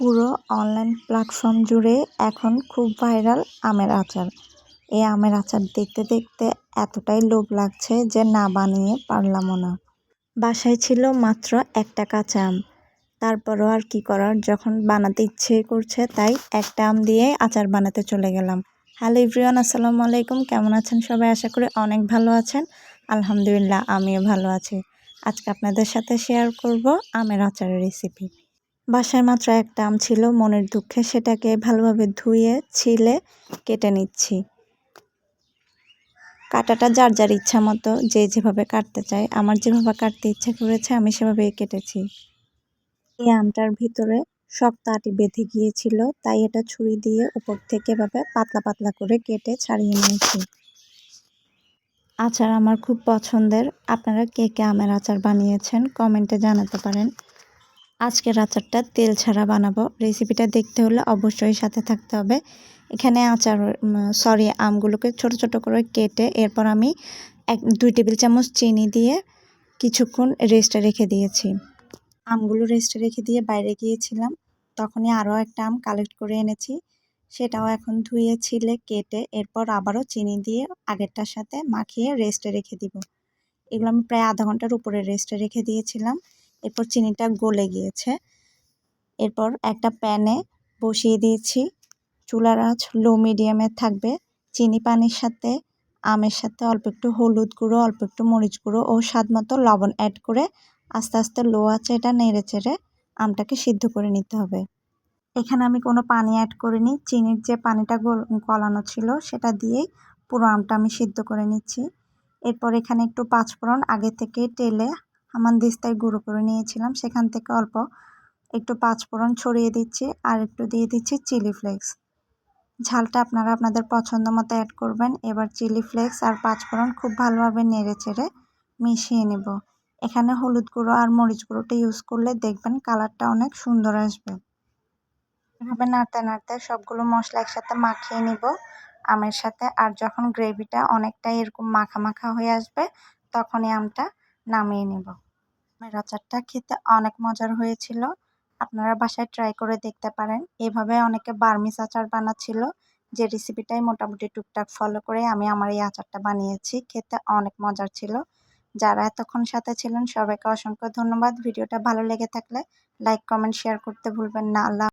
পুরো online platform জুড়ে এখন খুব ভাইরাল আমের আচার। এই আমের আচার দেখতে দেখতে এতটাই লোভ লাগছে যে না বানিয়ে পারলামও না। বাসায় ছিল মাত্র একটা কাঁচা আম। তারপরও আর কি করার, যখন বানাতে ইচ্ছে করছে তাই একটা আম দিয়ে আচার বানাতে চলে গেলাম। হ্যালো ইভরিওয়ান আসসালামু আলাইকুম। কেমন আছেন সবাই? আশা করি অনেক ভালো আছেন। আলহামদুলিল্লাহ, আমিও ভালো আছি। আজকে আপনাদের সাথে শেয়ার করব আমের আচারের রেসিপি বাসায় মাত্র একটা আম ছিল, মনের দুঃখে সেটাকে ভালোভাবে ধুয়ে, ছিলে, কেটে নিচ্ছি। কাটাটা যার যার ইচ্ছা মতো, যে যেভাবে কাটতে চায়, আমার যেভাবে কাটতে ইচ্ছা করেছে, আমি সেভাবেই কেটেছি। এই আমটার ভিতরে শক্ত আটি বেঁধে গিয়েছিল, তাই এটা ছুরি দিয়ে উপর থেকে এভাবে পাতলা পাতলা করে কেটে ছাড়িয়ে নিয়েছি। আচার আমার খুব পছন্দের। আপনারা কে কে আমের আচার বানিয়েছেন, কমেন্টে জানাতে পারেন। আজকের আচারটা তেল ছাড়া বানাবো। রেসিপিটা দেখতে হলে অবশ্যই সাথে থাকতে হবে। এখানে আচার সরি আমগুলোকে ছোট ছোট করে কেটে এরপর আমি এক, দুই টেবিল চামচ চিনি দিয়ে কিছুক্ষণ রেস্টে রেখে দিয়েছি। আমগুলো রেস্টে রেখে দিয়ে বাইরে গিয়েছিলাম। তখনই আরও একটা আম কালেক্ট করে এনেছি। সেটাও এখন ধুয়ে, ছিলে, কেটে এরপর আবারও চিনি দিয়ে আগেরটার সাথে মাখিয়ে রেস্টে রেখে দিব। এগুলো আমি প্রায় আধা ঘণ্টার উপরে রেস্টে রেখে দিয়েছিলাম। এরপর চিনিটা গলে গিয়েছে। এরপর একটা প্যানে বসিয়ে দিয়েছি। চুলার আঁচ লো মিডিয়ামে থাকবে। চিনি পানির সাথে, আমের সাথে অল্প একটু হলুদ গুঁড়ো, অল্প একটু মরিচ গুঁড়ো ও স্বাদ মতো লবণ অ্যাড করে আস্তে আস্তে লো আছে এটা নেড়ে চেড়ে আমটাকে সিদ্ধ করে নিতে হবে। এখানে আমি কোনো পানি অ্যাড করিনি। চিনির যে পানিটা গলানো ছিল সেটা দিয়েই পুরো আমটা আমি সিদ্ধ করে নিচ্ছি। এরপর এখানে একটু পাঁচফোড়ন আগে থেকে টেলে দিস্তায় গুঁড়ো করে নিয়েছিলাম। সেখান থেকে অল্প একটু পাঁচফোড়ন ছড়িয়ে দিচ্ছি আর একটু দিয়ে দিচ্ছি চিলি ফ্লেক্স। ঝালটা আপনারা আপনাদের পছন্দ মতো অ্যাড করবেন। এবার চিলি ফ্লেক্স আর পাঁচফোড়ন খুব ভালোভাবে নেড়ে চেড়ে মিশিয়ে নেব। এখানে হলুদ গুঁড়ো আর মরিচ গুঁড়োটা ইউজ করলে দেখবেন কালারটা অনেক সুন্দর আসবে। এভাবে নাড়তে নাড়তে সবগুলো মশলা একসাথে মাখিয়ে নিব আমের সাথে। আর যখন গ্রেভিটা অনেকটা এরকম মাখা মাখা হয়ে আসবে, তখনই আমটা নামিয়ে নেব। আমের আচারটা খেতে অনেক মজার হয়েছিল। আপনারা বাসায় ট্রাই করে দেখতে পারেন। এভাবে অনেকে বার্মিস আচার বানাচ্ছিল। যে রেসিপিটাই মোটামুটি টুকটাক ফলো করে আমি আমার এই আচারটা বানিয়েছি। খেতে অনেক মজার ছিল। যারা এতক্ষণ সাথে ছিলেন সবাইকে অসংখ্য ধন্যবাদ। ভিডিওটা ভালো লেগে থাকলে লাইক কমেন্ট শেয়ার করতে ভুলবেন না। আল্লাহ